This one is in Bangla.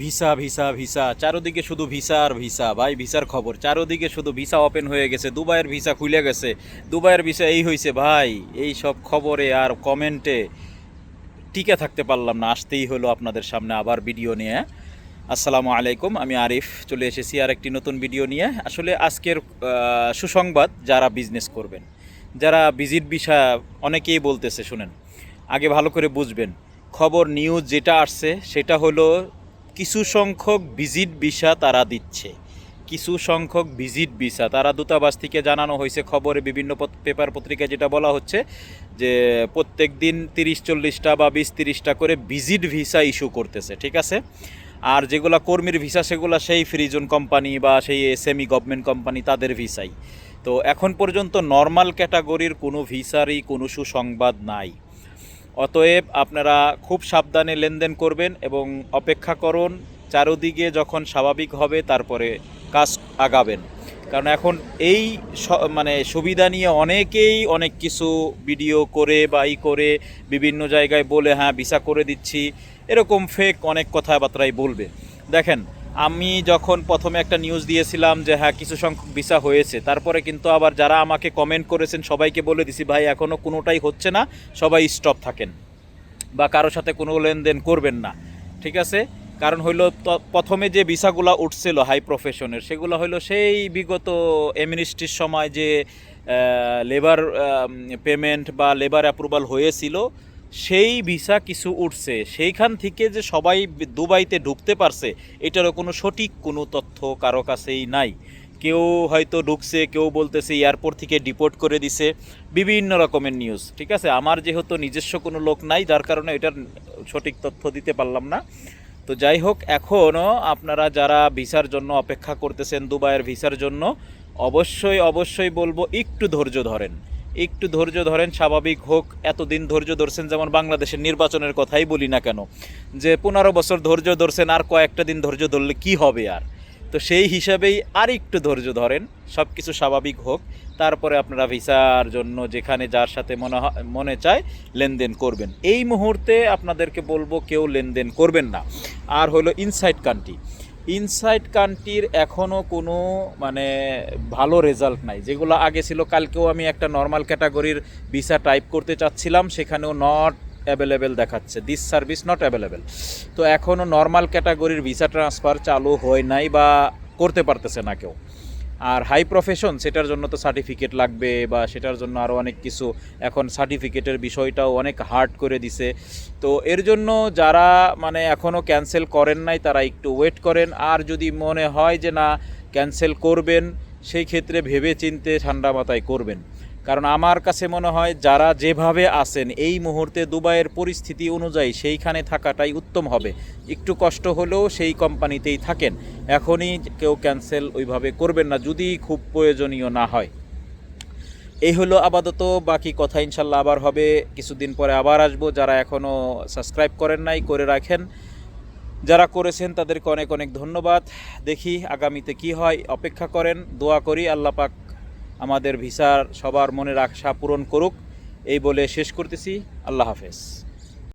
Visa visa visa. চারোদিকে শুধু ভিসা আর ভিসা। ভাই, ভিসার খবর। চারোদিকে শুধু ভিসা ওপেন হয়ে গেছে। দুবাইয়ের ভিসা খুলে গেছে। দুবাইয়ের ভিসা এই হয়েছে ভাই। এই সব খবরে আর কমেন্টে টিকে থাকতে পারলাম না। আসতেই হলো আপনাদের সামনে আবার ভিডিও নিয়ে। আসসালামু আলাইকুম, আমি আরিফ। চলে এসেছি আর একটি নতুন ভিডিও নিয়ে। আসলে আজকের সুসংবাদ, যারা বিজনেস করবেন। যারা ভিজিট ভিসা অনেকেই বলতেছে, শুনেন। আগে ভালো করে বুঝবেন। খবর নিউজ যেটা আসছে, সেটা হলো কিছু সংখ্যক ভিজিট ভিসা তারা দিচ্ছে। কিছু সংখ্যক ভিজিট ভিসা, তারা দূতাবাস থেকে জানানো হয়েছে খবরে বিভিন্ন পেপার পত্রিকায় যেটা বলা হচ্ছে যে প্রত্যেক দিন তিরিশ, চল্লিশটা বা বিশ, তিরিশটা করে ভিজিট ভিসা ইস্যু করতেছে, ঠিক আছে? আর যেগুলা কর্মীর ভিসা, সেগুলো সেই ফ্রিজন কোম্পানি বা সেই সেমি গভর্নমেন্ট কোম্পানি তাদের ভিসাই। তো এখন পর্যন্ত নর্মাল ক্যাটাগরির কোনো ভিসারই কোনো সুসংবাদ নাই। অতএব আপনারা খুব সাবধানে লেনদেন করবেন এবং অপেক্ষা করুন, চারোদিকে যখন স্বাভাবিক হবে তারপরে কাজ আগাবেন। কারণ এখন এই মানে সুবিধা নিয়ে অনেকেই অনেক কিছু ভিডিও করে বা ই করে বিভিন্ন জায়গায় বলে হ্যাঁ ভিসা করে দিচ্ছি। এরকম ফেক অনেক কথাবার্তাই বলবে। দেখেন আমি যখন প্রথমে একটা নিউজ দিয়েছিলাম যে হ্যাঁ কিছু সংখ্যক ভিসা হয়েছে, তারপরে কিন্তু আবার যারা আমাকে কমেন্ট করেছেন, সবাইকে বলে দিছি, ভাই এখনও কোনোটাই হচ্ছে না, সবাই স্টপ থাকেন বা কারোর সাথে কোনো লেনদেন করবেন না। ঠিক আছে? কারণ হইল প্রথমে যে ভিসাগুলো উঠছিল হাই প্রফেশনের সেগুলো হইল সেই বিগত এমিনিস্ট্রির সময় যে লেবার পেমেন্ট বা লেবার অ্যাপ্রুভাল হয়েছিল সেই ভিসা কিছু উঠছে। সেইখান থেকে যে সবাই দুবাইতে ঢুকতে পারছে, এটারও কোনো সঠিক কোনো তথ্য কারও কাছেই নাই। কেউ হয়তো ঢুকছে, কেউ বলতেছে এয়ারপোর্ট থেকে ডিপোর্ট করে দিছে, বিভিন্ন রকমের নিউজ ঠিক আছে? আমার যেহেতু নিজস্ব কোনো লোক নাই, যার কারণে এটার সঠিক তথ্য দিতে পারলাম না। তো যাই হোক, এখনও আপনারা যারা ভিসার জন্য অপেক্ষা করতেছেন, দুবাইয়ের ভিসার জন্য, অবশ্যই অবশ্যই বলব, একটু ধৈর্য ধরেন। একটু ধৈর্য ধরেন, স্বাভাবিক হোক, এতদিন ধৈর্য ধরছেন যেমন বাংলাদেশের নির্বাচনের কথাই বলি না কেন, যে পনেরো বছর ধৈর্য ধরছেন, আর কয়েকটা দিন ধৈর্য ধরলে কি হবে আর? তো সেই হিসাবেই আর একটু ধৈর্য ধরেন সব কিছু স্বাভাবিক হোক, তারপরে আপনারা ভিসার জন্য যেখানে যার সাথে মনে মনে চায়, লেনদেন করবেন। এই মুহূর্তে আপনাদেরকে বলব, কেউ লেনদেন করবেন না। আর হলো ইনসাইড কান্ট্রি ইনসাইড কান্ট্রির এখনও কোনো মানে ভালো রেজাল্ট নাই। যেগুলো আগে ছিল, কালকেও আমি একটা নর্মাল ক্যাটাগরির ভিসা টাইপ করতে চাচ্ছিলাম, সেখানেও নট অ্যাভেলেবেল দেখাচ্ছে। দিস সার্ভিস নট অ্যাভেলেবেল তো এখনও নর্মাল ক্যাটাগরির ভিসা ট্রান্সফার চালু হয় নাই বা করতে পারতেছে না কেউ। আর হাই প্রফেশন সেটার জন্য তো সার্টিফিকেট লাগবে বা সেটার জন্য আরও অনেক কিছু। এখন সার্টিফিকেটের বিষয়টাও অনেক হার্ড করে দিছে। তো এর জন্য যারা মানে এখনও ক্যান্সেল করেন নাই, তারা একটু ওয়েট করেন। আর যদি মনে হয় যে না ক্যান্সেল করবেন, সেই ক্ষেত্রে ভেবে চিনতে ঠান্ডা মাথায় করবেন। কারণ আমার কাছে মনে হয় যারা যেভাবে আছেন, এই মুহূর্তে দুবাইয়ের পরিস্থিতি অনুযায়ী সেইখানে থাকাটাই উত্তম হবে। একটু কষ্ট হলেও সেই কোম্পানিতেই থাকেন। এখনই কেউ ক্যান্সেল ওইভাবে করবেন না, যদি খুব প্রয়োজনীয় না হয়। এই হলো আপাতত, বাকি কথা ইনশাল্লাহ আবার হবে। কিছুদিন পরে আবার আসব। যারা এখনও সাবস্ক্রাইব করেন নাই, করে রাখেন। যারা করেছেন, তাদেরকে অনেক অনেক ধন্যবাদ। দেখি আগামীতে কি হয়, অপেক্ষা করেন, দোয়া করি, আল্লাহ পাক আমাদের ভিসার সবার মনের আশা পূরণ করুক। এই বলে শেষ করতেছি। আল্লাহ হাফেজ।